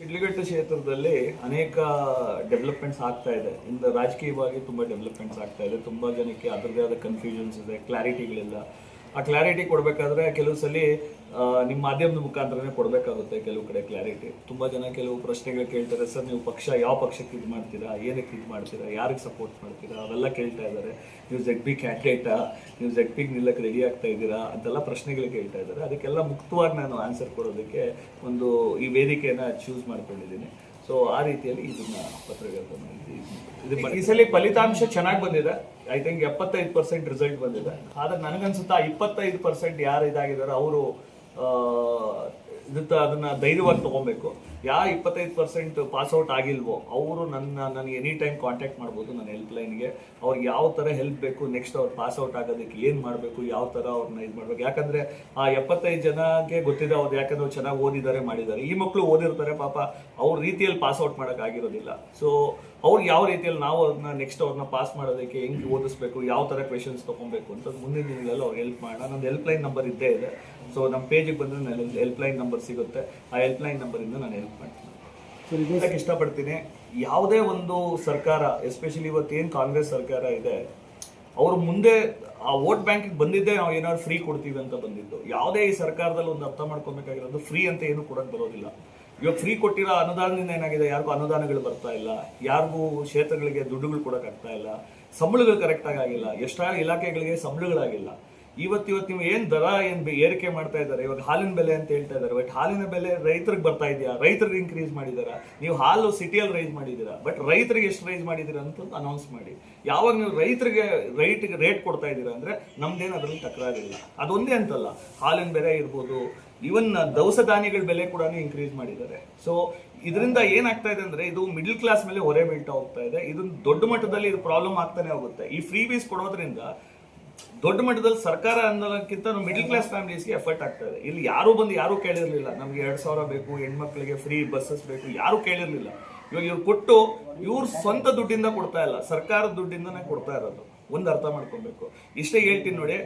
ಶಿಡ್ಲಘಟ್ಟ ಕ್ಷೇತ್ರದಲ್ಲಿ ಅನೇಕ ಡೆವಲಪ್ಮೆಂಟ್ಸ್ ಆಗ್ತಾ ಇದೆ. ಇಂದ ರಾಜಕೀಯವಾಗಿ ತುಂಬಾ ಡೆವಲಪ್ಮೆಂಟ್ಸ್ ಆಗ್ತಾ ಇದೆ. ತುಂಬಾ ಜನಕ್ಕೆ ಅದರದೇ ಆದ ಕನ್ಫ್ಯೂಷನ್ಸ್ ಇದೆ ಕ್ಲಾರಿಟಿಗಳಿಲ್ಲ ಆ ಕ್ಲಾರಿಟಿ ಕೊಡಬೇಕಾದ್ರೆ ಕೆಲವು ಸಲ ನಿಮ್ಮ ಮಾಧ್ಯಮದ ಮುಖಾಂತರನೇ ಕೊಡಬೇಕಾಗುತ್ತೆ ಕೆಲವು ಕಡೆ ಕ್ಲಾರಿಟಿ ತುಂಬಾ ಜನ ಕೆಲವು ಪ್ರಶ್ನೆಗಳು ಕೇಳ್ತಾರೆ, ಸರ್, ನೀವು ಪಕ್ಷ, ಯಾವ ಪಕ್ಷಕ್ಕೆ ಇದು ಮಾಡ್ತೀರಾ? ಏನಕ್ಕೆ ಇದು ಮಾಡ್ತೀರಾ? ಯಾರಿಗೆ ಸಪೋರ್ಟ್ ಮಾಡ್ತೀರಾ? ಅವೆಲ್ಲ ಕೇಳ್ತಾ ಇದ್ದಾರೆ. ನೀವು ಜೆಡ್ ಬಿ ಕ್ಯಾಂಡಿಡೇಟಾ ನೀವು ಜೆಡ್ ಬಿಗ್ ನಿಲ್ಲಕ್ಕೆ ರೆಡಿ ಆಗ್ತಾ ಇದ್ದೀರಾ? ಅಂತೆಲ್ಲ ಪ್ರಶ್ನೆಗಳು ಕೇಳ್ತಾ ಇದ್ದಾರೆ. ಅದಕ್ಕೆಲ್ಲ ಮುಕ್ತವಾಗಿ ನಾನು ಆನ್ಸರ್ ಕೊಡೋದಕ್ಕೆ ಒಂದು ಈ ವೇದಿಕೆಯನ್ನು ಚೂಸ್ ಮಾಡ್ಕೊಂಡಿದ್ದೀನಿ. ಸೊ ಆ ರೀತಿಯಲ್ಲಿ ಇದನ್ನ ಮಾಡಿ- ಈ ಸಲ ಫಲಿತಾಂಶ ಚೆನ್ನಾಗಿ ಬಂದಿದೆ. ಐ ಥಿಂಕ್ ಎಪ್ಪತ್ತೈದು ಪರ್ಸೆಂಟ್ ರಿಸಲ್ಟ್ ಬಂದಿದೆ. ಆದ್ರೆ ನನಗನ್ಸುತ್ತಾ ಇಪ್ಪತ್ತೈದು ಪರ್ಸೆಂಟ್ ಯಾರು ಇದಾಗಿದ್ದಾರೆ ಅವರು ಇದಕ್ಕೆ ಅದನ್ನ ಧೈರ್ಯವಾಗಿ ತಗೋಬೇಕು. ಯಾ ಇಪ್ಪತ್ತೈದು ಪರ್ಸೆಂಟ್ ಪಾಸ್ಔಟ್ ಆಗಿಲ್ವೋ, ಅವರು ನನ್ನ, ನನಗೆ ಎನಿ ಟೈಮ್ ಕಾಂಟ್ಯಾಕ್ಟ್ ಮಾಡ್ಬೋದು ನನ್ನ ಹೆಲ್ಪ್ ಲೈನ್ಗೆ ಅವ್ರಿಗೆ ಯಾವ ಥರ ಹೆಲ್ಪ್ ಬೇಕು ನೆಕ್ಸ್ಟ್ ಅವ್ರು ಪಾಸ್ಔಟ್ ಆಗೋದಕ್ಕೆ ಏನು ಮಾಡಬೇಕು, ಯಾವ ಥರ ಅವ್ರನ್ನ ಇದು ಮಾಡಬೇಕು. ಯಾಕಂದರೆ ಆ ಎಪ್ಪತ್ತೈದು ಜನಕ್ಕೆ ಗೊತ್ತಿದೆ ಅವ್ರು ಯಾಕಂದ್ರೆ ಅವ್ರು ಚೆನ್ನಾಗಿ ಓದಿದ್ದಾರೆ, ಮಾಡಿದ್ದಾರೆ. ಈ ಮಕ್ಕಳು ಓದಿರ್ತಾರೆ ಪಾಪ, ಅವ್ರ ರೀತಿಯಲ್ಲಿ ಪಾಸ್ಔಟ್ ಮಾಡೋಕ್ಕಾಗಿರೋದಿಲ್ಲ ಸೊ ಅವ್ರಿಗೆ ಯಾವ ರೀತಿಯಲ್ಲಿ ನಾವು ಅದನ್ನ ನೆಕ್ಸ್ಟ್ ಅವ್ರನ್ನ ಪಾಸ್ ಮಾಡೋದಕ್ಕೆ ಹೆಂಗೆ ಓದಿಸ್ಬೇಕು, ಯಾವ ಥರ ಕ್ವೆಶನ್ಸ್ ತೊಗೊಬೇಕು ಅಂತ ಮುಂದಿನ ದಿನಗಳಲ್ಲಿ ಅವ್ರಿಗೆ ಹೆಲ್ಪ್ ಮಾಡೋಣ. ನನ್ನ ಹೆಲ್ಪ್ ಲೈನ್ ನಂಬರ್ ಇದ್ದೇ ಇದೆ. ಸೊ ನಮ್ಮ ಪೇಜಿಗೆ ಬಂದರೆ ನನ್ನ ಹೆಲ್ಪ್ ಲೈನ್ ನಂಬರ್ ಸಿಗುತ್ತೆ. ಆ ಹೆಲ್ಪ್ ಲೈನ್ ನಂಬರಿಂದ ನಾನು ಹೆಲ್ಪ್ ಮಾಡ್ತೀನಿ. ಇದಕ್ಕೆ ಇಷ್ಟಪಡ್ತೀನಿ ಯಾವುದೇ ಒಂದು ಸರ್ಕಾರ ಎಸ್ಪೆಷಲಿ ಇವತ್ತು ಏನು ಕಾಂಗ್ರೆಸ್ ಸರ್ಕಾರ ಇದೆ ಅವರು ಮುಂದೆ ಆ ವೋಟ್ ಬ್ಯಾಂಕಿಗೆ ಬಂದಿದ್ದೇ ನಾವು ಏನಾದ್ರು ಫ್ರೀ ಕೊಡ್ತೀವಿ ಅಂತ ಬಂದಿದ್ದು. ಯಾವುದೇ ಈ ಸರ್ಕಾರದಲ್ಲಿ ಒಂದು ಅರ್ಥ ಮಾಡ್ಕೊಬೇಕಾಗಿರೋದು ಫ್ರೀ ಅಂತ ಏನು ಕೊಡೋಕೆ ಬರೋದಿಲ್ಲ. ಇವಾಗ ಫ್ರೀ ಕೊಟ್ಟಿರೋ ಅನುದಾನದಿಂದ ಏನಾಗಿದೆ? ಯಾರಿಗೂ ಅನುದಾನಗಳು ಬರ್ತಾ ಇಲ್ಲ. ಯಾರಿಗೂ ಕ್ಷೇತ್ರಗಳಿಗೆ ದುಡ್ಡುಗಳು ಕೊಡೋಕ್ಕಾಗ್ತಾ ಇಲ್ಲ. ಸಂಬಳಗಳು ಕರೆಕ್ಟಾಗಿ ಆಗಿಲ್ಲ. ಎಷ್ಟಾಗಿ ಇಲಾಖೆಗಳಿಗೆ ಸಂಬಳಗಳಾಗಿಲ್ಲ. ಇವತ್ತು ಇವತ್ತು ನೀವು ಏನು ದರ ಏನು ಏರಿಕೆ ಮಾಡ್ತಾ ಇದ್ದಾರೆ? ಇವಾಗ ಹಾಲಿನ ಬೆಲೆ ಅಂತ ಹೇಳ್ತಾ ಇದ್ದಾರೆ. ಬಟ್ ಹಾಲಿನ ಬೆಲೆ ರೈತರಿಗೆ ಬರ್ತಾ ಇದೆಯಾ? ರೈತರಿಗೆ ಇನ್ಕ್ರೀಸ್ ಮಾಡಿದಾರ ನೀವು ಹಾಲು ಸಿಟಿಯಲ್ಲಿ ರೈಸ್ ಮಾಡಿದ್ದೀರಾ? ಬಟ್ ರೈತರಿಗೆ ಎಷ್ಟು ರೈಸ್ ಮಾಡಿದ್ದೀರಾ ಅಂತ ಅನೌನ್ಸ್ ಮಾಡಿ. ಯಾವಾಗ ನೀವು ರೈತರಿಗೆ ರೈಟ್ಗೆ ರೇಟ್ ಕೊಡ್ತಾ ಇದ್ದೀರಾ ಅಂದ್ರೆ ನಮ್ದೇನು ಅದರಲ್ಲಿ ತಕರಾರಿಲ್ಲ. ಅದೊಂದೇ ಅಂತಲ್ಲ. ಹಾಲಿನ ಬೆಲೆ ಇರ್ಬೋದು. ಇವನ್ ದವಸ ಧಾನ್ಯಗಳ ಬೆಲೆ ಕೂಡ ಇನ್ಕ್ರೀಸ್ ಮಾಡಿದ್ದಾರೆ. ಸೊ ಇದರಿಂದ ಏನಾಗ್ತಾ ಇದೆ ಅಂದ್ರೆ ಇದು ಮಿಡಲ್ ಕ್ಲಾಸ್ ಮೇಲೆ ಹೊರೆ ಬೀಳ್ತಾ ಹೋಗ್ತಾ ಇದೆ. ಇದು ದೊಡ್ಡ ಮಟ್ಟದಲ್ಲಿ ಇದು ಪ್ರಾಬ್ಲಮ್ ಆಗ್ತಾನೆ ಹೋಗುತ್ತೆ. ಈ ಫ್ರೀ ಬೀಸ್ ಕೊಡೋದ್ರಿಂದ ದೊಡ್ಡ ಮಟ್ಟದಲ್ಲಿ ಸರ್ಕಾರ ಅನ್ನೋದಕ್ಕಿಂತ ಮಿಡಿಲ್ ಕ್ಲಾಸ್ ಫ್ಯಾಮಿಲೀಸ್ಗೆ ಎಫರ್ಟ್ ಆಗ್ತಾ ಇದೆ. ಇಲ್ಲಿ ಯಾರು ಬಂದು ಯಾರು ಕೇಳಿರ್ಲಿಲ್ಲ. ನಮಗೆ ಎರಡು ಸಾವಿರ ಬೇಕು, ಹೆಣ್ಮಕ್ಳಿಗೆ ಫ್ರೀ ಬಸ್ಸಸ್ ಬೇಕು, ಯಾರು ಕೇಳಿರ್ಲಿಲ್ಲ. ಇವಾಗ ಇವ್ರು ಕೊಟ್ಟು ಇವ್ರ ಸ್ವಂತ ದುಡ್ಡಿಂದ ಕೊಡ್ತಾ ಇಲ್ಲ. ಸರ್ಕಾರದ ದುಡ್ಡಿಂದನೇ ಕೊಡ್ತಾ ಇರೋದು. ಒಂದು ಅರ್ಥ ಮಾಡ್ಕೊಬೇಕು. ಇಷ್ಟೇ ಹೇಳ್ತೀನಿ ನೋಡಿ,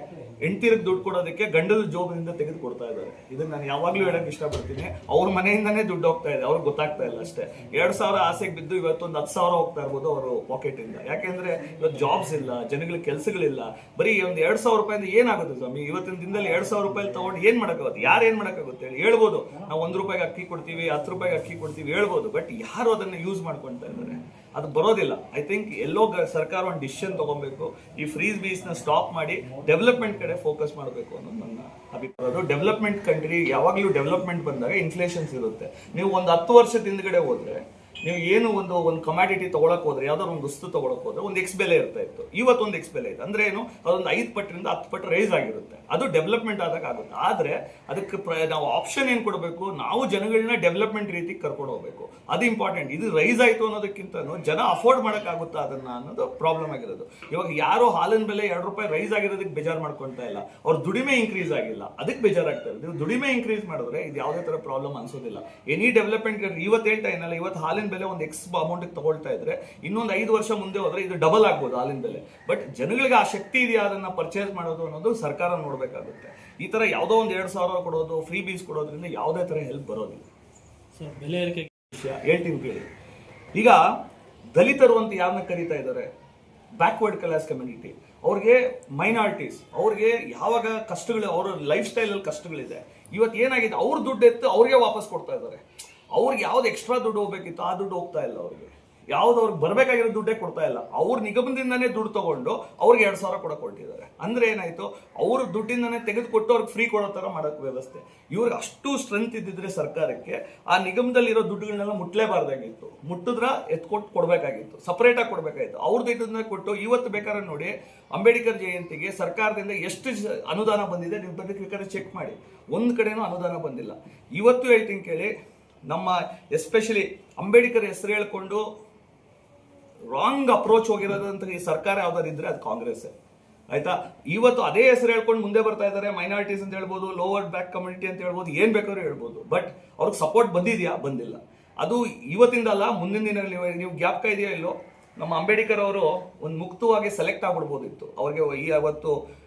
ಹೆಂಡತಿರಿಗೆ ದುಡ್ಡು ಕೊಡೋದಕ್ಕೆ ಗಂಡದ ಜೋಬಿನಿಂದ ತೆಗೆದು ಕೊಡ್ತಾ ಇದ್ದಾರೆ. ಇದನ್ನ ನಾನು ಯಾವಾಗ್ಲೂ ಹೇಳಕ್ ಇಷ್ಟಪಡ್ತೀನಿ. ಅವ್ರ ಮನೆಯಿಂದನೇ ದುಡ್ಡು ಹೋಗ್ತಾ ಇದೆ, ಅವ್ರಿಗೆ ಗೊತ್ತಾಗ್ತಾ ಇಲ್ಲ ಅಷ್ಟೇ. ಎರಡ್ ಸಾವಿರ ಆಸೆಗೆ ಬಿದ್ದು ಇವತ್ತೊಂದು ಹತ್ತು ಸಾವಿರ ಹೋಗ್ತಾ ಇರ್ಬೋದು ಅವರು ಪಾಕೆಟ್ ಇಂದ ಯಾಕೆಂದ್ರೆ ಇವತ್ತು ಜಾಬ್ಸ್ ಇಲ್ಲ, ಜನಗಳಿಗೆ ಕೆಲಸಗಳಿಲ್ಲ. ಬರೀ ಒಂದು ಎರಡು ಸಾವಿರ ರೂಪಾಯಿಂದ ಏನಾಗುತ್ತೆ ಸ್ವಾಮಿ? ಇವತ್ತಿನ ದಿನದಲ್ಲಿ ಎರಡ್ ಸಾವಿರ ರೂಪಾಯಿ ತಗೊಂಡು ಏನು ಮಾಡಕ್ಕಾಗುತ್ತೆ? ಯಾರು ಏನ್ ಮಾಡೋಕ್ಕಾಗುತ್ತೆ ಹೇಳಿ? ಹೇಳ್ಬೋದು. ನಾವು ಒಂದ್ ರೂಪಾಯಿಗೆ ಅಕ್ಕಿ ಕೊಡ್ತೀವಿ, ಹತ್ತು ರೂಪಾಯಿಗೆ ಅಕ್ಕಿ ಕೊಡ್ತೀವಿ, ಹೇಳ್ಬೋದು. ಬಟ್ ಯಾರು ಅದನ್ನ ಯೂಸ್ ಮಾಡ್ಕೊಳ್ತಾ ಇದ್ದಾರೆ? ಅದು ಬರೋದಿಲ್ಲ. ಐ ಥಿಂಕ್ ಎಲ್ಲೋ ಸರ್ಕಾರ ಒಂದು ಡಿಸಿಷನ್ ತಗೊಬೇಕು. ಈ ಫ್ರೀಸ್ ಬೀಸ್ನ ಸ್ಟಾಪ್ ಮಾಡಿ ಡೆವಲಪ್ಮೆಂಟ್ ಕಡೆ ಫೋಕಸ್ ಮಾಡಬೇಕು ಅನ್ನೋದು ನನ್ನ ಅಭಿಪ್ರಾಯ. ಡೆವಲಪ್ಮೆಂಟ್ ಕಂಟ್ರಿ ಯಾವಾಗಲೂ ಡೆವಲಪ್ಮೆಂಟ್ ಬಂದಾಗ ಇನ್ಫ್ಲೇಷನ್ಸ್ ಇರುತ್ತೆ. ನೀವು ಒಂದು ಹತ್ತು ವರ್ಷದ ಹಿಂದ್ಗಡೆ ಹೋದ್ರೆ, ನೀವು ಏನು ಒಂದು ಒಂದು ಕಮಾಡಿಟಿ ತಗೊಳಕ್ ಹೋದ್ರೆ, ಯಾವ್ದಾದ್ರು ಒಂದು ವಸ್ತು ತಗೊಳಕ್ ಹೋದ್ರೆ, ಒಂದು ಎಕ್ಸ್ ಬೆಲೆ ಇರ್ತಾ ಇತ್ತು. ಇವತ್ತೊಂದು ಎಕ್ಸ್ ಬೆಲೆ ಇದೆ. ಅಂದ್ರೆ ಏನು, ಅದೊಂದು ಐದು ಪಟ್ಟರಿಂದ ಹತ್ತು ಪಟ್ಟು ರೈಸ್ ಆಗಿರುತ್ತೆ. ಅದು ಡೆವಲಪ್ಮೆಂಟ್ ಆದಾಗ ಆಗುತ್ತೆ. ಆದ್ರೆ ಅದಕ್ಕೆ ಪ್ರ- ನಾವು ಆಪ್ಷನ್ ಏನು ಕೊಡಬೇಕು? ನಾವು ಜನಗಳನ್ನ ಡೆವಲಪ್ಮೆಂಟ್ ರೀತಿ ಕರ್ಕೊಂಡು ಹೋಗ್ಬೇಕು. ಅದು ಇಂಪಾರ್ಟೆಂಟ್ ಇದು ರೈಸ್ ಆಯ್ತು ಅನ್ನೋದಕ್ಕಿಂತ ಜನ ಅಫೋರ್ಡ್ ಮಾಡಕ್ ಅದನ್ನು ಅನ್ನೋದು ಪ್ರಾಬ್ಲಮ್ ಆಗಿರೋದು. ಇವಾಗ ಯಾರು ಹಾಲಿನ ಬೆಲೆ ಎರಡು ರೂಪಾಯಿ ರೈಸ್ ಆಗಿರೋದಕ್ಕೆ ಬೇಜಾರು ಮಾಡ್ಕೊಳ್ತಾ ಇಲ್ಲ. ಅವ್ರ ದುಡಿಮೆ ಇನ್ಕ್ರೀಸ್ ಆಗಿಲ್ಲ. ಅದಕ್ಕೆ ಬೇಜಾರಾಗ್ತಾ ನೀವು ದುಡಿಮೆ ಇನ್ಕ್ರೀಸ್ ಮಾಡಿದ್ರೆ ಇದು ಯಾವುದೇ ತರ ಪ್ರಾಬ್ಲಮ್ ಅನ್ಸೋದಿಲ್ಲ. ಎನಿ ಡೆವಲಪ್ಮೆಂಟ್ ಇವತ್ತು ಹೇಳ್ತಾ ಏನಲ್ಲ ಇವತ್ತು ಹಾಲಿನ ಬೆಲೆ ಒಂದು ಎಕ್ಸ್ ಅಮೌಂಟ್ ತಗೊಳ್ತಾ ಇದ್ರೆ ಇನ್ನೊಂದು ಐದು ವರ್ಷ ಮುಂದೆ ಹೋದ್ರೆ ಇದು ಡಬಲ್ ಆಗ್ಬೋದು ಹಾಲಿನ ಬೆಲೆ. ಬಟ್ ಜನಗಳಿಗೆ ಆ ಶಕ್ತಿ ಇದೆಯಾ ಅದನ್ನ ಪರ್ಚೇಸ್ ಮಾಡೋದು ಅನ್ನೋದು ಸರ್ಕಾರ ನೋಡ್ಬೇಕಾಗುತ್ತೆ ಈ ತರ ಯಾವುದೋ ಒಂದು ಎರಡ್ ಸಾವಿರ ಕೊಡೋದು ಫ್ರೀ ಬೀಸ್ ಕೊಡೋದ್ರಿಂದ ಯಾವುದೇ ತರ ಹೆಲ್ಪ್ ಬರೋದಿಲ್ಲ. ಸರ್ ಬೆಲೆ ಏರಿಕೆ ವಿಷಯ ಹೇಳ್ತೀನಿ ಕೇಳಿ. ಈಗ ದಲಿತರು ಅಂತ ಯಾರನ್ನ ಕರೀತಾ ಇದ್ದಾರೆ? ಬ್ಯಾಕ್ವರ್ಡ್ ಕ್ಲಾಸ್ ಕಮ್ಯುನಿಟಿ ಅವ್ರಿಗೆ ಮೈನಾರಿಟೀಸ್ ಅವ್ರಿಗೆ ಯಾವಾಗ ಕಷ್ಟಗಳು ಅವ್ರ ಲೈಫ್ ಸ್ಟೈಲಲ್ಲಿ ಕಷ್ಟಗಳಿದೆ. ಇವತ್ತು ಏನಾಗಿದೆ? ಅವ್ರ ದುಡ್ಡು ಎತ್ತು ಅವ್ರಿಗೆ ವಾಪಸ್ ಕೊಡ್ತಾ ಇದ್ದಾರೆ. ಅವ್ರಿಗೆ ಯಾವ್ದು ಎಕ್ಸ್ಟ್ರಾ ದುಡ್ಡು ಹೋಗ್ಬೇಕಿತ್ತು ಆ ದುಡ್ಡು ಹೋಗ್ತಾ ಇಲ್ಲ ಅವ್ರಿಗೆ. ಯಾವ್ದು ಅವ್ರಿಗೆ ಬರಬೇಕಾಗಿರೋ ದುಡ್ಡೇ ಕೊಡ್ತಾ ಇಲ್ಲ. ಅವ್ರ ನಿಗಮದಿಂದನೇ ದುಡ್ಡು ತಗೊಂಡು ಅವ್ರಿಗೆ ಎರಡ್ ಸಾವಿರ ಕೊಡಕ್ಕೆ ಹೊರಟಿದ್ದಾರೆ ಅಂದ್ರೆ ಏನಾಯ್ತು? ಅವ್ರ ದುಡ್ಡಿಂದನೇ ತೆಗೆದುಕೊಟ್ಟು ಅವ್ರಿಗೆ ಫ್ರೀ ಕೊಡೋ ತರ ಮಾಡಕ್ ವ್ಯವಸ್ಥೆ. ಇವ್ರಿಗೆ ಅಷ್ಟು ಸ್ಟ್ರೆಂತ್ ಇದ್ದಿದ್ರೆ ಸರ್ಕಾರಕ್ಕೆ, ಆ ನಿಗಮದಲ್ಲಿರೋ ದುಡ್ಡುಗಳನ್ನೆಲ್ಲ ಮುಟ್ಲೇಬಾರ್ದಾಗಿತ್ತು. ಮುಟ್ಟಿದ್ರ ಎತ್ಕೊಟ್ಟು ಕೊಡಬೇಕಾಗಿತ್ತು. ಸಪರೇಟ್ ಆಗಿ ಕೊಡಬೇಕಾಗಿತ್ತು. ಅವ್ರ ದುಡ್ಡನ್ನ ಕೊಟ್ಟು ಇವತ್ತು ಬೇಕಾದ್ರೆ ನೋಡಿ, ಅಂಬೇಡ್ಕರ್ ಜಯಂತಿಗೆ ಸರ್ಕಾರದಿಂದ ಎಷ್ಟು ಅನುದಾನ ಬಂದಿದೆ, ನೀವು ಬೇಕಾದ್ರೆ ಚೆಕ್ ಮಾಡಿ. ಒಂದ್ ಕಡೆನೂ ಅನುದಾನ ಬಂದಿಲ್ಲ. ಇವತ್ತು ಹೇಳ್ತೀನಿ ಕೇಳಿ, ನಮ್ಮ ಎಸ್ಪೆಷಲಿ ಅಂಬೇಡ್ಕರ್ ಹೆಸರು ಹೇಳ್ಕೊಂಡು ರಾಂಗ್ ಅಪ್ರೋಚ್ ಹೋಗಿರೋದಂತ ಈ ಸರ್ಕಾರ ಯಾವ್ದಾರು ಇದ್ರೆ ಅದು ಕಾಂಗ್ರೆಸ್ ಆಯ್ತಾ? ಇವತ್ತು ಅದೇ ಹೆಸರು ಹೇಳ್ಕೊಂಡು ಮುಂದೆ ಬರ್ತಾ ಇದ್ದಾರೆ. ಮೈನಾರಿಟೀಸ್ ಅಂತ ಹೇಳ್ಬೋದು ಲೋವರ್ ಬ್ಯಾಕ್ ಕಮ್ಯುನಿಟಿ ಅಂತ ಹೇಳ್ಬೋದು, ಏನ್ ಬೇಕಾದ್ರೂ ಹೇಳ್ಬೋದು. ಬಟ್ ಅವ್ರಿಗೆ ಸಪೋರ್ಟ್ ಬಂದಿದ್ಯಾ? ಬಂದಿಲ್ಲ. ಅದು ಇವತ್ತಿಂದ ಅಲ್ಲ, ಮುಂದಿನ ದಿನಗಳಲ್ಲಿ ನೀವು ಜ್ಞಾಪಕ ಇದೆಯಾ ಇಲ್ಲೋ? ನಮ್ಮ ಅಂಬೇಡ್ಕರ್ ಅವರು ಒಂದು ಮುಕ್ತವಾಗಿ ಸೆಲೆಕ್ಟ್ ಆಗ್ಬಿಡ್ಬೋದಿತ್ತು. ಅವ್ರಿಗೆ ಈ ಅವತ್ತು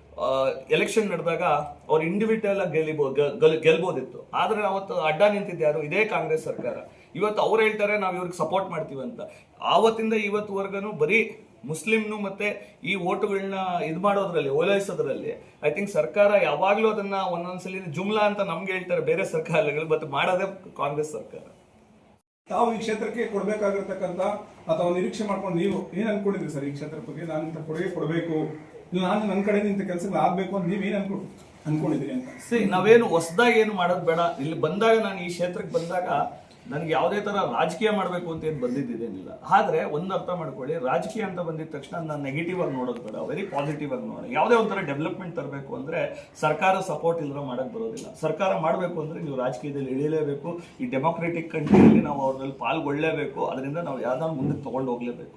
ಎಲೆಕ್ಷನ್ ನಡೆದಾಗ ಅವ್ರು ಇಂಡಿವಿಜುವಲ್ ಆಗಿ ಗೆಲ್ಲಿಬೋ ಗೆಲ್- ಗೆಲ್ಬೋದಿತ್ತು. ಆದ್ರೆ ಅವತ್ತು ಅಡ್ಡ ನಿಂತಿದ್ಯಾರು ಇದೇ ಕಾಂಗ್ರೆಸ್ ಸರ್ಕಾರ. ಇವತ್ತು ಅವ್ರು ಹೇಳ್ತಾರೆ, ನಾವು ಇವ್ರಿಗೆ ಸಪೋರ್ಟ್ ಮಾಡ್ತೀವಿ ಅಂತ. ಆವತ್ತಿಂದ ಇವತ್ತುವರೆಗೂ ಬರೀ ಮುಸ್ಲಿಮ್ನು ಮತ್ತೆ ಈ ಓಟುಗಳನ್ನ ಇದು ಮಾಡೋದ್ರಲ್ಲಿ ಓಲೈಸೋದ್ರಲ್ಲಿ ಐ ಥಿಂಕ್ ಸರ್ಕಾರ ಯಾವಾಗ್ಲೂ ಅದನ್ನ ಒಂದೊಂದ್ಸಲಿ ಜುಮ್ಲಾ ಅಂತ ನಮ್ಗೆ ಹೇಳ್ತಾರೆ ಬೇರೆ ಸರ್ಕಾರಗಳು ಬಟ್ ಮಾಡೋದೇ ಕಾಂಗ್ರೆಸ್ ಸರ್ಕಾರ. ತಾವು ಈ ಕ್ಷೇತ್ರಕ್ಕೆ ಕೊಡಬೇಕಾಗಿರ್ತಕ್ಕಂಥ ಅಥವಾ ನಿರೀಕ್ಷೆ ಮಾಡ್ಕೊಂಡು ನೀವು ಏನು ಅನ್ಕೊಂಡಿದ್ರಿ ಸರ್ ಈ ಕ್ಷೇತ್ರ ಬಗ್ಗೆ? ನಾನು ಇಂಥ ಕೊಡುಗೆ ಕೊಡಬೇಕು. ಇಲ್ಲ ನಾನು ನನ್ನ ಕಡೆ ಇಂಥ ಕೆಲಸಗಳು ಆಗಬೇಕು ಅಂತ ನೀವು ಏನು ಅನ್ಕೊಂಡು ಅನ್ಕೊಂಡಿದ್ರಿ ಅಂತ. ಸರಿ ನಾವೇನು ಹೊಸದಾಗಿ ಏನು ಮಾಡೋದು ಬೇಡ. ಇಲ್ಲಿ ಬಂದಾಗ ನಾನು ಈ ಕ್ಷೇತ್ರಕ್ಕೆ ಬಂದಾಗ ನನಗೆ ಯಾವುದೇ ತರ ರಾಜಕೀಯ ಮಾಡಬೇಕು ಅಂತ ಏನು ಬಂದಿದ್ದೇನಿಲ್ಲ ಆದರೆ ಒಂದು ಅರ್ಥ ಮಾಡ್ಕೊಳ್ಳಿ, ರಾಜಕೀಯ ಅಂತ ಬಂದಿದ ತಕ್ಷಣ ನಾನು ನೆಗೆಟಿವ್ ಆಗಿ ನೋಡೋದು ಬೇಡ ವೆರಿ ಪಾಸಿಟಿವ್ ಆಗಿ ನೋಡೋಣ ಯಾವುದೇ ಒಂಥರ ಡೆವಲಪ್ಮೆಂಟ್ ತರಬೇಕು ಅಂದರೆ ಸರ್ಕಾರ ಸಪೋರ್ಟ್ ಇಲ್ಲದ್ರೆ ಮಾಡೋಕ್ಕೆ ಬರೋದಿಲ್ಲ. ಸರ್ಕಾರ ಮಾಡಬೇಕು ಅಂದರೆ ನೀವು ರಾಜಕೀಯದಲ್ಲಿ ಇಳಿಯಲೇಬೇಕು. ಈ ಡೆಮೋಕ್ರೆಟಿಕ್ ಕಂಟ್ರಿಯಲ್ಲಿ ನಾವು ಅವ್ರಲ್ಲಿ ಪಾಲ್ಗೊಳ್ಳಲೇಬೇಕು ಅದರಿಂದ ನಾವು ಯಾವ್ದಾದ್ರು ಮುಂದೆ ತೊಗೊಂಡು ಹೋಗ್ಲೇಬೇಕು.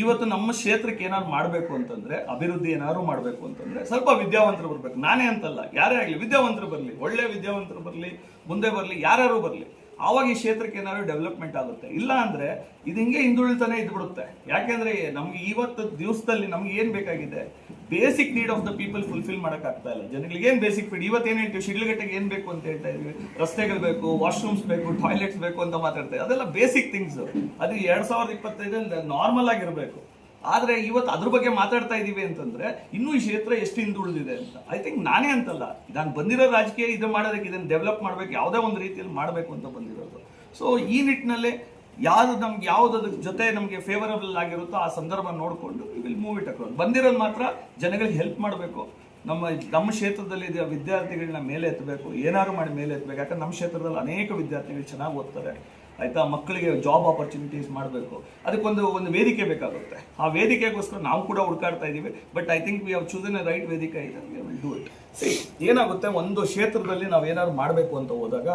ಇವತ್ತು ನಮ್ಮ ಕ್ಷೇತ್ರಕ್ಕೆ ಏನಾದ್ರು ಮಾಡಬೇಕು ಅಂತಂದ್ರೆ, ಅಭಿವೃದ್ಧಿ ಏನಾದ್ರು ಮಾಡಬೇಕು ಅಂತಂದ್ರೆ ಸ್ವಲ್ಪ ವಿದ್ಯಾವಂತರು ಬರ್ಬೇಕು. ನಾನೇ ಅಂತಲ್ಲ, ಯಾರೇ ಆಗಲಿ ವಿದ್ಯಾವಂತರು ಬರಲಿ, ಒಳ್ಳೆ ವಿದ್ಯಾವಂತರು ಬರಲಿ, ಮುಂದೆ ಬರಲಿ ಯಾರ್ಯಾರು ಬರಲಿ. ಆವಾಗ ಈ ಕ್ಷೇತ್ರಕ್ಕೆ ಏನಾದ್ರು ಡೆವಲಪ್ಮೆಂಟ್ ಆಗುತ್ತೆ. ಇಲ್ಲ ಅಂದ್ರೆ ಇದು ಹಿಂಗೆ ಹಿಂದುಳಿತಾನೆ ಇದ್ಬಿಡುತ್ತೆ. ಯಾಕೆಂದ್ರೆ ನಮ್ಗೆ ಇವತ್ತು ದಿವಸದಲ್ಲಿ ನಮ್ಗೆ ಏನ್ ಬೇಕಾಗಿದೆ? Basic need of the people fulfil ಮಾಡಕ್ ಆಗ್ತಾ ಇಲ್ಲ. ಜನಗಳಿಗೆ ಏನ್ ಬೇಸಿಕ್ ಫೀಡ್ ಇವತ್ತು ಏನ್ ಹೇಳ್ತೀವಿ? ಶಿಡ್ಲಘಟ್ಟೆಗೆ ಏನ್ ಬೇಕು ಅಂತ ಹೇಳ್ತಾ ಇದೀವಿ. ರಸ್ತೆಗಳು ಬೇಕು ವಾಶ್ರೂಮ್ಸ್ ಬೇಕು ಟಾಯ್ಲೆಟ್ಸ್ ಬೇಕು ಅಂತ ಮಾತಾಡ್ತಾರೆ. ಅದೆಲ್ಲ ಬೇಸಿಕ್ ಥಿಂಗ್ಸ್ ಅದು ಎರಡ್ ಸಾವಿರದ ಇಪ್ಪತ್ತೈದಲ್ಲಿ ನಾರ್ಮಲ್ ಆಗಿರ್ಬೇಕು. ಆದ್ರೆ ಇವತ್ತು ಅದ್ರ ಬಗ್ಗೆ ಮಾತಾಡ್ತಾ ಇದೀವಿ ಅಂತಂದ್ರೆ ಇನ್ನೂ ಈ ಕ್ಷೇತ್ರ ಎಷ್ಟು ಹಿಂದುಳಿದಿದೆ ಅಂತ. ಐ ಥಿಂಕ್ ನಾನೇ ಅಂತಲ್ಲ. ನಾನು ಬಂದಿರೋ ರಾಜಕೀಯ ಇದು ಮಾಡೋದಕ್ಕೆ ಇದನ್ನು ಡೆವಲಪ್ ಮಾಡ್ಬೇಕು, ಯಾವುದೇ ಒಂದು ರೀತಿಯಲ್ಲಿ ಮಾಡಬೇಕು ಅಂತ ಬಂದಿರೋದು. ಸೊ ಈ ನಿಟ್ಟಿನಲ್ಲಿ ಯಾವ್ದು ನಮ್ಗೆ ಅದ್ರ ಜೊತೆ ನಮಗೆ ಫೇವರಬಲ್ ಆಗಿರುತ್ತೋ ಆ ಸಂದರ್ಭ ನೋಡಿಕೊಂಡು ವಿಲ್ ಮೂವ್ ಇಟ್ ಅಕ್ರಾಸ್ ಬಂದಿರೋದು ಮಾತ್ರ ಜನಗಳಿಗೆ ಹೆಲ್ಪ್ ಮಾಡಬೇಕು. ನಮ್ಮ ನಮ್ಮ ಕ್ಷೇತ್ರದಲ್ಲಿ ಇದೆಯಾ ವಿದ್ಯಾರ್ಥಿಗಳನ್ನ ಮೇಲೆ ಎತ್ತಬೇಕು, ಏನಾದ್ರು ಮಾಡಿ ಮೇಲೆ ಎತ್ತಬೇಕು. ಯಾಕಂದ್ರೆ ನಮ್ಮ ಕ್ಷೇತ್ರದಲ್ಲಿ ಅನೇಕ ವಿದ್ಯಾರ್ಥಿಗಳು ಚೆನ್ನಾಗಿ ಓದ್ತಾರೆ. ಆಯ್ತಾ? ಮಕ್ಕಳಿಗೆ ಜಾಬ್ ಆಪರ್ಚುನಿಟೀಸ್ ಮಾಡಬೇಕು. ಅದಕ್ಕೊಂದು ಒಂದು ವೇದಿಕೆ ಬೇಕಾಗುತ್ತೆ. ಆ ವೇದಿಕೆಗೋಸ್ಕರ ನಾವು ಕೂಡ ಹುಡುಕಾಡ್ತಾ ಇದ್ದೀವಿ. But I think we have chosen a right ವೇದಿಕೆ. ಇದೆ ವಿಲ್ ಡೂ ಇಟ್ ಸಿ ಏನಾಗುತ್ತೆ? ಒಂದು ಕ್ಷೇತ್ರದಲ್ಲಿ ನಾವು ಏನಾದ್ರು ಮಾಡಬೇಕು ಅಂತ ಹೋದಾಗ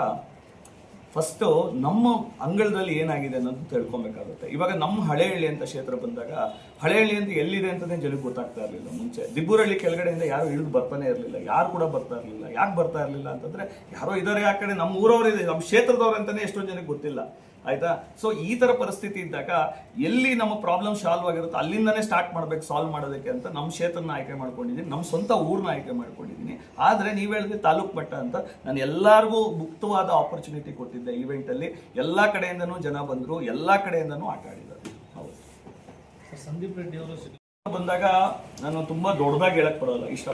ಫಸ್ಟ್ ನಮ್ಮ ಅಂಗಳದಲ್ಲಿ ಏನಾಗಿದೆ ಅನ್ನೋದು ತಿಳ್ಕೊಬೇಕಾಗುತ್ತೆ. ಇವಾಗ ನಮ್ಮ ಹಳೆಹಳ್ಳಿ ಅಂತ ಕ್ಷೇತ್ರ ಬಂದಾಗ, ಹಳೆಹಳ್ಳಿ ಅಂತ ಎಲ್ಲಿದೆ ಅಂತಲೇ ಜನಕ್ಕೆ ಗೊತ್ತಾಗ್ತಾ ಇರಲಿಲ್ಲ ಮುಂಚೆ. ದಿಬ್ಬೂರಳ್ಳಿ ಕೆಳಗಡೆಯಿಂದ ಯಾರು ಇಳಿದು ಬರ್ತಾನೆ ಇರಲಿಲ್ಲ, ಯಾರು ಕೂಡ ಬರ್ತಾ ಇರಲಿಲ್ಲ. ಯಾಕೆ ಬರ್ತಾ ಇರಲಿಲ್ಲ ಅಂತಂದ್ರೆ, ಯಾರೋ ಇದಾರೆ ಆ ಕಡೆ, ನಮ್ಮ ಊರವ್ರು ಇದೆ, ನಮ್ಮ ಕ್ಷೇತ್ರದವ್ರು ಅಂತಲೇ ಎಷ್ಟೊಂದು ಜನಕ್ಕೆ ಗೊತ್ತಿಲ್ಲ. ಆಯ್ತಾ? ಸೊ ಈ ತರ ಪರಿಸ್ಥಿತಿ ಇದ್ದಾಗ ಎಲ್ಲಿ ನಮ್ಮ ಪ್ರಾಬ್ಲಮ್ ಸಾಲ್ವ್ ಆಗಿರುತ್ತೆ ಅಲ್ಲಿಂದನೇ ಸ್ಟಾರ್ಟ್ ಮಾಡ್ಬೇಕು ಸಾಲ್ವ್ ಮಾಡೋದಕ್ಕೆ ಅಂತ ನಮ್ಮ ಕ್ಷೇತ್ರನ ಆಯ್ಕೆ ಮಾಡ್ಕೊಂಡಿದ್ದೀನಿ ನಮ್ಮ ಸ್ವಂತ ಊರ್ನ ಆಯ್ಕೆ ಮಾಡ್ಕೊಂಡಿದ್ದೀನಿ ಆದ್ರೆ ನೀವು ಹೇಳಿದ್ರೆ ತಾಲೂಕ್ ಮಟ್ಟ ಅಂತ ನಾನು ಎಲ್ಲರಿಗೂ ಮುಕ್ತವಾದ ಆಪರ್ಚುನಿಟಿ ಕೊಟ್ಟಿದ್ದೆ ಈವೆಂಟ್ ಅಲ್ಲಿ. ಎಲ್ಲಾ ಕಡೆಯಿಂದನೂ ಜನ ಬಂದ್ರು ಎಲ್ಲಾ ಕಡೆಯಿಂದನೂ ಆಟ ಆಡಿದ್ದಾರೆ. ಹೌದು. ಸಂದೀಪ್ ರೆಡ್ಡಿ ಅವರು ಬಂದಾಗ ನಾನು ತುಂಬಾ ದೊಡ್ಡದಾಗಿ ಹೇಳಕ್ಕೆ ಬರೋಲ್ಲ ಇಷ್ಟ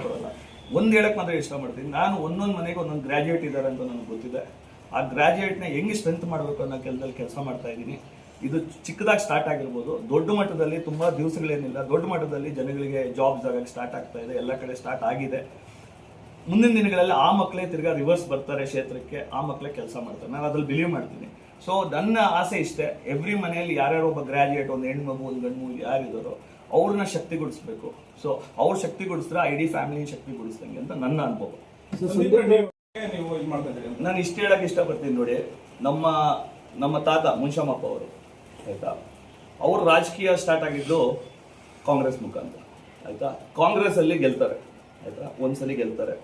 ಒಂದು ಹೇಳಕ್ಕೆ ಹೇಳಕ್ ಮಾತ್ರ ಇಷ್ಟ ಮಾಡ್ತೀನಿ. ನಾನು ಒಂದೊಂದು ಮನೆಗೆ ಒಂದೊಂದು ಗ್ರ್ಯಾಜುಯೇಟ್ ಇದ್ದಾರೆ ಅಂತ ನನಗೆ ಗೊತ್ತಿದೆ. ಆ ಗ್ರಾಜುಯೇಟ್ನ ಹೆಂಗೆ ಸ್ಟ್ರೆಂತ್ ಮಾಡಬೇಕು ಅನ್ನೋ ಕೆಲಸದಲ್ಲಿ ಕೆಲಸ ಮಾಡ್ತಾ ಇದ್ದೀನಿ. ಇದು ಚಿಕ್ಕದಾಗಿ ಸ್ಟಾರ್ಟ್ ಆಗಿರ್ಬೋದು. ದೊಡ್ಡ ಮಟ್ಟದಲ್ಲಿ ತುಂಬಾ ದಿವಸಗಳೇನಿಲ್ಲ. ದೊಡ್ಡ ಮಟ್ಟದಲ್ಲಿ ಜನಗಳಿಗೆ ಜಾಬ್ಸ್ ಆಗಕ್ಕೆ ಸ್ಟಾರ್ಟ್ ಆಗ್ತಾ ಇದೆ. ಎಲ್ಲ ಕಡೆ ಸ್ಟಾರ್ಟ್ ಆಗಿದೆ. ಮುಂದಿನ ದಿನಗಳಲ್ಲಿ ಆ ಮಕ್ಕಳೇ ತಿರ್ಗಾ ರಿವರ್ಸ್ ಬರ್ತಾರೆ ಕ್ಷೇತ್ರಕ್ಕೆ. ಆ ಮಕ್ಕಳೇ ಕೆಲಸ ಮಾಡ್ತಾರೆ. ನಾನು ಅದ್ರಲ್ಲಿ ಬಿಲೀವ್ ಮಾಡ್ತೀನಿ. ಸೊ ನನ್ನ ಆಸೆ ಇಷ್ಟೇ ಎವ್ರಿ ಮನೆಯಲ್ಲಿ ಯಾರ್ಯಾರೋ ಒಬ್ಬ ಗ್ರಾಜುಯೇಟ್ ಒಂದು ಹೆಣ್ಮಗು ಒಂದು ಗಂಡು ಮಗು ಯಾರಿದ್ದಾರೋ ಅವ್ರನ್ನ ಶಕ್ತಿಗೊಳಿಸ್ಬೇಕು ಸೊ ಅವ್ರ ಶಕ್ತಿಗೊಳಿಸಿದ್ರೆ ಇಡೀ ಫ್ಯಾಮಿಲಿ ಶಕ್ತಿಗೊಳಿಸ್ದಂಗೆ ಅಂತ ನನ್ನ ಅನುಭವ. ನೀವು ಇದು ಮಾಡ್ತಾ ನಾನು ಇಷ್ಟು ಹೇಳಕ್ಕೆ ಇಷ್ಟಪಡ್ತೀನಿ ನೋಡಿ, ನಮ್ಮ ನಮ್ಮ ತಾತ ಮುನ್ಶಾಮಪ್ಪ ಅವರು, ಆಯ್ತಾ? ಅವರು ರಾಜಕೀಯ ಸ್ಟಾರ್ಟ್ ಆಗಿದ್ದು ಕಾಂಗ್ರೆಸ್ ಮುಖಾಂತರ, ಆಯ್ತಾ? ಕಾಂಗ್ರೆಸ್ ಅಲ್ಲಿ ಗೆಲ್ತಾರೆ, ಆಯ್ತಾ? ಒಂದ್ಸಲಿ ಗೆಲ್ತಾರೆ.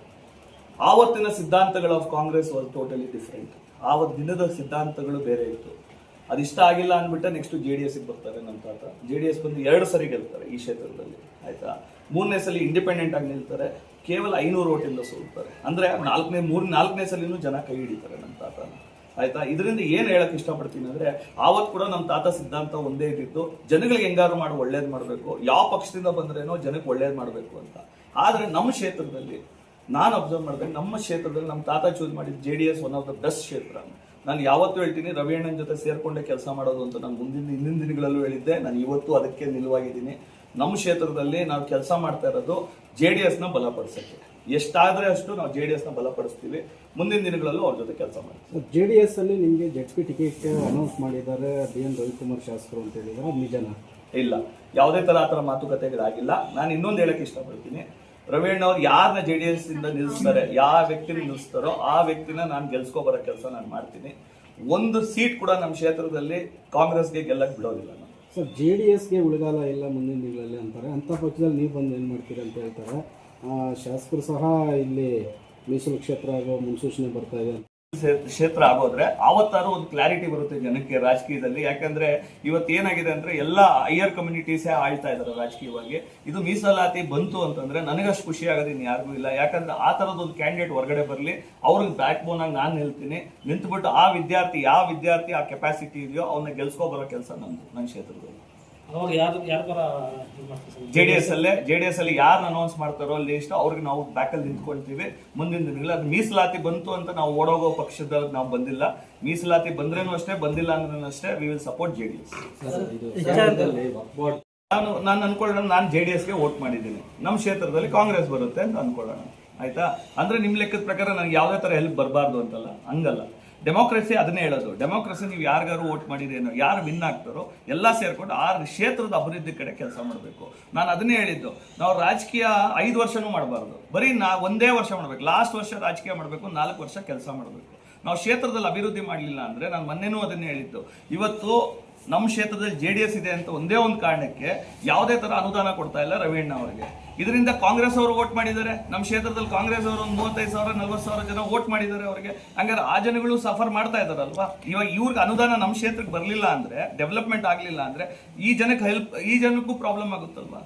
ಆವತ್ತಿನ ಸಿದ್ಧಾಂತಗಳು of Congress was totally different ಆವತ್ತು ದಿನದ ಸಿದ್ಧಾಂತಗಳು ಬೇರೆ ಇತ್ತು. ಅದಿಷ್ಟ ಆಗಿಲ್ಲ ಅಂದ್ಬಿಟ್ಟು ನೆಕ್ಸ್ಟ್ ಜೆ ಡಿ ಎಸ್ ಬರ್ತಾರೆ ನಮ್ಮ ತಾತ. ಜೆ ಡಿ ಎಸ್ ಬಂದು ಎರಡು ಸರಿ ಗೆಲ್ತಾರೆ ಈ ಕ್ಷೇತ್ರದಲ್ಲಿ, ಆಯ್ತಾ? ಮೂರನೇ ಸಲ ಇಂಡಿಪೆಂಡೆಂಟ್ ಆಗಿ ನಿಲ್ತಾರೆ. ಕೇವಲ ಐನೂರು ಓಟಿಂದ ಸೋಲ್ತಾರೆ. ಅಂದ್ರೆ ನಾಲ್ಕನೇ, ಮೂರ್, ನಾಲ್ಕನೇ ಸಲಿನೂ ಜನ ಕೈ ಹಿಡಿತಾರೆ ನಮ್ಮ ತಾತ. ಆಯ್ತಾ? ಇದರಿಂದ ಏನ್ ಹೇಳಕ್ ಇಷ್ಟಪಡ್ತೀನಿ ಅಂದ್ರೆ, ಆವತ್ ಕೂಡ ನಮ್ಮ ತಾತ ಸಿದ್ಧಾಂತ ಒಂದೇ ಇದ್ದಿತ್ತು ಜನಗಳಿಗೆ ಹೆಂಗಾರು ಮಾಡಿ, ಒಳ್ಳೇದ್ ಮಾಡ್ಬೇಕು. ಯಾವ ಪಕ್ಷದಿಂದ ಬಂದ್ರೇನೋ ಜನಕ್ಕೆ ಒಳ್ಳೇದ್ ಮಾಡ್ಬೇಕು ಅಂತ. ಆದ್ರೆ ನಮ್ಮ ಕ್ಷೇತ್ರದಲ್ಲಿ, ನಾನು ಅಬ್ಸರ್ವ್ ಮಾಡಿದ್ರೆ ನಮ್ಮ ಕ್ಷೇತ್ರದಲ್ಲಿ ನಮ್ಮ ತಾತ ಚೂಸ್ ಮಾಡಿದ J D S one of the best ಕ್ಷೇತ್ರ. ನಾನು ಯಾವತ್ತೂ ಹೇಳ್ತೀನಿ ರವಿಯಣ್ಣನ ಜೊತೆ ಸೇರ್ಕೊಂಡೆ ಕೆಲಸ ಮಾಡೋದು ಅಂತ ನಾನು ಮುಂದಿನ, ಹಿಂದಿನ ದಿನಗಳಲ್ಲೂ ಹೇಳಿದ್ದೆ. ನಾನು ಇವತ್ತು ಅದಕ್ಕೆ ನಿಲುವಾಗಿದ್ದೀನಿ. ನಮ್ಮ ಕ್ಷೇತ್ರದಲ್ಲಿ ನಾವು ಕೆಲಸ ಮಾಡ್ತಾ ಇರೋದು ಜೆ ಡಿ ಎಸ್ನ ಬಲಪಡಿಸಕ್ಕೆ. ಎಷ್ಟಾದರೆ ಅಷ್ಟು ನಾವು ಜೆ ಡಿ ಎಸ್ನ ಬಲಪಡಿಸ್ತೀವಿ. ಮುಂದಿನ ದಿನಗಳಲ್ಲೂ ಅವ್ರ ಜೊತೆ ಕೆಲಸ ಮಾಡ್ತೀವಿ. ಜೆ ಡಿ ಎಸ್ ಅಲ್ಲಿ ನಿಮಗೆ ಜೆಡ್ ಪಿ ಟಿಕೆಟ್ ಅನೌನ್ಸ್ ಮಾಡಿದ್ದಾರೆ ಬಿ ಎನ್ ರವಿಕುಮಾರ್ ಶಾಸಕರು ಅಂತ ಹೇಳಿದ್ರೆ ಅದು ನಿಜನಾ? ಇಲ್ಲ. ಯಾವುದೇ ಥರ ಆ ಥರ ಮಾತುಕತೆಗಳಾಗಿಲ್ಲ. ನಾನು ಇನ್ನೊಂದು ಹೇಳೋಕ್ಕೆ ಇಷ್ಟಪಡ್ತೀನಿ. ರವೀಣ್ ಅವ್ರು ಯಾರನ್ನ ಜೆ ಡಿ ಎಸ್ ಇಂದ ನಿಲ್ಲಿಸ್ತಾರೆ ಯಾವ ವ್ಯಕ್ತಿನ ನಿಲ್ಲಿಸ್ತಾರೋ ಆ ವ್ಯಕ್ತಿನ ನಾನು ಗೆಲ್ಸ್ಕೊ ಬರೋ ಕೆಲಸ ನಾನು ಮಾಡ್ತೀನಿ. ಒಂದು ಸೀಟ್ ಕೂಡ ನಮ್ಮ ಕ್ಷೇತ್ರದಲ್ಲಿ ಕಾಂಗ್ರೆಸ್ಗೆ ಗೆಲ್ಲಕ್ಕೆ ಬಿಡೋದಿಲ್ಲ. ಸರ್, ಜೆ ಡಿ ಎಸ್ಗೆ ಉಳಿಗಾಲ ಇಲ್ಲ ಮುಂದಿನ ದಿನಗಳಲ್ಲಿ ಅಂತಾರೆ. ಅಂಥ ಪಕ್ಷದಲ್ಲಿ ನೀವು ಬಂದು ಏನು ಮಾಡ್ತೀರಿ ಅಂತ ಹೇಳ್ತಾರೆ. ಶಾಸಕರು ಸಹ ಇಲ್ಲಿ ಮೀಸಲು ಕ್ಷೇತ್ರ ಆಗೋ ಮುನ್ಸೂಚನೆ ಬರ್ತಾ ಇದೆ ಕ್ಷೇತ್ರ ಆಗೋದ್ರೆ ಅವತ್ತಾರು ಒಂದು ಕ್ಲಾರಿಟಿ ಬರುತ್ತೆ ಜನಕ್ಕೆ ರಾಜಕೀಯದಲ್ಲಿ. ಯಾಕಂದ್ರೆ ಇವತ್ತು ಏನಾಗಿದೆ ಅಂದ್ರೆ ಎಲ್ಲ ಹೈಯರ್ ಕಮ್ಯುನಿಟೀಸೇ ಆಳ್ತಾ ಇದಾರೆ ರಾಜಕೀಯವಾಗಿ. ಇದು ಮೀಸಲಾತಿ ಬಂತು ಅಂತಂದ್ರೆ ನನಗಷ್ಟು ಖುಷಿ ಆಗೋದು ಇನ್ನು ಯಾರಿಗೂ ಇಲ್ಲ. ಯಾಕಂದ್ರೆ ಆ ತರದ ಒಂದು ಕ್ಯಾಂಡಿಡೇಟ್ ಹೊರಗಡೆ ಬರಲಿ, ಅವ್ರಿಗೆ ಬ್ಯಾಕ್ ಬೋನ್ ಆಗಿ ನಾನು ಹೇಳ್ತೀನಿ ನಿಂತ್ಬಿಟ್ಟು ಆ ವಿದ್ಯಾರ್ಥಿ, ಯಾವ ವಿದ್ಯಾರ್ಥಿ ಆ ಕೆಪಾಸಿಟಿ ಇದೆಯೋ ಅವನ್ನ ಗೆಲ್ಸ್ಕೊ ಬರೋ ಕೆಲಸ ನಂದು ನನ್ನ ಕ್ಷೇತ್ರದಲ್ಲಿ ಅವಾಗ ಯಾರು ಇದು ಮಾಡ್ತಾರೆ ಸರ್? ಜೆ ಡಿ ಎಸ್ ಅಲ್ಲೇ ಜೆ ಡಿ ಎಸ್ ಅಲ್ಲಿ ಯಾರು ಅನೌನ್ಸ್ ಮಾಡ್ತಾರೋ ಅಲ್ಲಿ ಇಷ್ಟ ಅವ್ರಿಗೆ ನಾವು ಬ್ಯಾಕಲ್ಲಿ ನಿಂತ್ಕೊಳ್ತೀವಿ ಮುಂದಿನ ದಿನಗಳಲ್ಲಿ ಅದು ಮೀಸಲಾತಿ ಬಂತು ಅಂತ ನಾವು ಓಡೋಗೋ ಪಕ್ಷದ ನಾವು ಬಂದಿಲ್ಲ. ಮೀಸಲಾತಿ ಬಂದ್ರೇನು ಅಷ್ಟೇ ಬಂದಿಲ್ಲ ಅಂದ್ರೂ ಅಷ್ಟೇ we will support J D S ಇದು ನಾನು ನಾನು ಅನ್ಕೊಳ್ಳೋಣ ನಾನು ಜೆ ಡಿ ಎಸ್ಗೆ ವೋಟ್ ಮಾಡಿದ್ದೀನಿ. ನಮ್ಮ ಕ್ಷೇತ್ರದಲ್ಲಿ ಕಾಂಗ್ರೆಸ್ ಬರುತ್ತೆ ಅಂತ ಅನ್ಕೊಳ್ಳೋಣ. ಆಯ್ತಾ? ಅಂದ್ರೆ ನಿಮ್ಮ ಲೆಕ್ಕದ ಪ್ರಕಾರ ನನಗೆ ಯಾವುದೇ ತರ ಹೆಲ್ಪ್ ಬರಬಾರ್ದು ಅಂತಲ್ಲ ಹಂಗಲ್ಲ. ಡೆಮೋಕ್ರಸಿ ಅದನ್ನೇ ಹೇಳೋದು. ಡೆಮೋಕ್ರಸಿ ನೀವು ಯಾರಿಗಾರು ವೋಟ್ ಮಾಡಿರೇನೋ ಯಾರು ವಿನ್ ಆಗ್ತಾರೋ, ಎಲ್ಲ ಸೇರಿಕೊಂಡು ಆ ಕ್ಷೇತ್ರದ ಅಭಿವೃದ್ಧಿ ಕಡೆ ಕೆಲಸ ಮಾಡಬೇಕು. ನಾನು ಅದನ್ನೇ ಹೇಳಿದ್ದು. ನಾವು ರಾಜಕೀಯ ಐದು ವರ್ಷನೂ ಮಾಡಬಾರ್ದು. ಬರೀ ನಾ ಒಂದೇ ವರ್ಷ ಮಾಡಬೇಕು. ಲಾಸ್ಟ್ ವರ್ಷ ರಾಜಕೀಯ ಮಾಡಬೇಕು, ನಾಲ್ಕು ವರ್ಷ ಕೆಲಸ ಮಾಡಬೇಕು. ನಾವು ಕ್ಷೇತ್ರದಲ್ಲಿ ಅಭಿವೃದ್ಧಿ ಮಾಡಲಿಲ್ಲ ಅಂದರೆ ನಾನು ಮೊನ್ನೆನೂ ಅದನ್ನೇ ಹೇಳಿದ್ದು. ಇವತ್ತು ನಮ್ಮ ಕ್ಷೇತ್ರದಲ್ಲಿ ಜೆ ಡಿ ಎಸ್ ಇದೆ ಅಂತ ಒಂದೇ ಒಂದು ಕಾರಣಕ್ಕೆ ಯಾವುದೇ ಥರ ಅನುದಾನ ಕೊಡ್ತಾ ಇಲ್ಲ ರವೀಣ್ಣ ಅವರಿಗೆ ಇದರಿಂದ ಕಾಂಗ್ರೆಸ್ ಅವರು ವೋಟ್ ಮಾಡಿದ್ದಾರೆ. ನಮ್ಮ ಕ್ಷೇತ್ರದಲ್ಲಿ ಕಾಂಗ್ರೆಸ್ ಅವರು ಒಂದು ಮೂವತ್ತೈದು ಸಾವಿರ, ನಲ್ವತ್ತು ಸಾವಿರ ಜನ ವೋಟ್ ಮಾಡಿದ್ದಾರೆ ಅವರಿಗೆ. ಹಂಗಾರೆ ಆ ಜನಗಳು ಸಫರ್ ಮಾಡ್ತಾ ಇದಾರಲ್ವಾ ಇವಾಗ ಇವ್ರಿಗೆ ಅನುದಾನ ನಮ್ಮ ಕ್ಷೇತ್ರಕ್ಕೆ ಬರಲಿಲ್ಲ ಅಂದರೆ ಡೆವಲಪ್ಮೆಂಟ್ ಆಗಲಿಲ್ಲ ಅಂದರೆ, ಈ ಜನಕ್ಕೆ ಹೆಲ್ಪ್ ಈ ಜನಕ್ಕೂ ಪ್ರಾಬ್ಲಮ್ ಆಗುತ್ತಲ್ವಾ?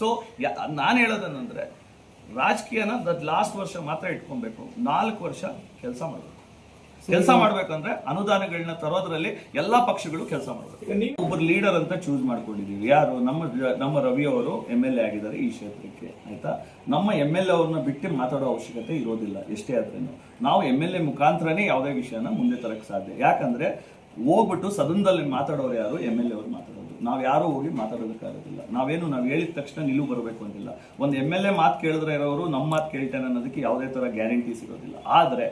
ಸೊ ನಾನು ಹೇಳೋದೇನಂದ್ರೆ, ರಾಜಕೀಯನ ದ ಲಾಸ್ಟ್ ವರ್ಷ ಮಾತ್ರ ಇಟ್ಕೊಬೇಕು. ನಾಲ್ಕು ವರ್ಷ ಕೆಲಸ ಮಾಡಬೇಕು. ಕೆಲಸ ಮಾಡ್ಬೇಕಂದ್ರೆ ಅನುದಾನಗಳನ್ನ ತರೋದ್ರಲ್ಲಿ ಎಲ್ಲಾ ಪಕ್ಷಗಳು ಕೆಲಸ ಮಾಡಬೇಕು. ಒಬ್ಬರು ಲೀಡರ್ ಅಂತ ಚೂಸ್ ಮಾಡ್ಕೊಂಡಿದೀವಿ ಯಾರು? ನಮ್ಮ ನಮ್ಮ ರವಿ ಅವರು ಎಂ ಎಲ್ ಎ ಆಗಿದ್ದಾರೆ ಈ ಕ್ಷೇತ್ರಕ್ಕೆ ಆಯ್ತಾ? ನಮ್ಮ ಎಂ ಎಲ್ ಎ ಅವ್ರನ್ನ ಬಿಟ್ಟು ಮಾತಾಡೋ ಅವಶ್ಯಕತೆ ಇರೋದಿಲ್ಲ ಎಷ್ಟೇ ಆದ್ರೂ ನಾವು ಎಂ ಎಲ್ ಎ ಮುಖಾಂತರನೇ ಯಾವುದೇ ವಿಷಯನ ಮುಂದೆ ತರಕ್ಕೆ ಸಾಧ್ಯ. ಯಾಕಂದ್ರೆ ಹೋಗ್ಬಿಟ್ಟು ಸದನದಲ್ಲಿ ಮಾತಾಡೋರು ಯಾರು? ಎಂ ಎಲ್ ಎ ಅವ್ರು ಮಾತಾಡೋದು. ನಾವು ಯಾರು ಹೋಗಿ ಮಾತಾಡೋದಕ್ಕಾಗೋದಿಲ್ಲ ನಾವೇನು ನಾವು ಹೇಳಿದ ತಕ್ಷಣ ನಿಲುವು ಬರಬೇಕು ಅಂತಿಲ್ಲ ಒಂದು ಎಂ ಎಲ್ ಎ ಮಾತು ಕೇಳಿದ್ರೆ ಇರೋರು ನಮ್ಮ ಮಾತು ಕೇಳ್ತಾನೆ ಅನ್ನೋದಕ್ಕೆ ಯಾವುದೇ ಥರ ಗ್ಯಾರಂಟಿ ಸಿಗೋದಿಲ್ಲ ಆದ್ರೆ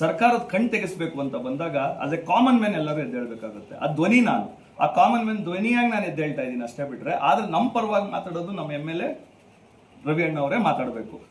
ಸರ್ಕಾರದ ಕಣ್ ತೆಗೆಸ್ಬೇಕು ಅಂತ ಬಂದಾಗ ಆಸ್ ಎ ಕಾಮನ್ ಮ್ಯಾನ್ ಎಲ್ಲರೂ ಎದ್ದೇಳ್ಬೇಕಾಗುತ್ತೆ ಆ ಧ್ವನಿ ನಾನು. ಆ ಕಾಮನ್ ಮ್ಯಾನ್ ಧ್ವನಿಯಾಗಿ ನಾನು ಎದ್ದೇಳ್ತಾ ಇದ್ದೀನಿ ಅಷ್ಟೇ ಬಿಟ್ರೆ, ಆದ್ರೆ ನಮ್ಮ ಪರವಾಗಿ ಮಾತಾಡೋದು ನಮ್ಮ ಎಂ ಎಲ್ ಎ ರವಿ ಅಣ್ಣ ಅವರೇ ಮಾತಾಡಬೇಕು.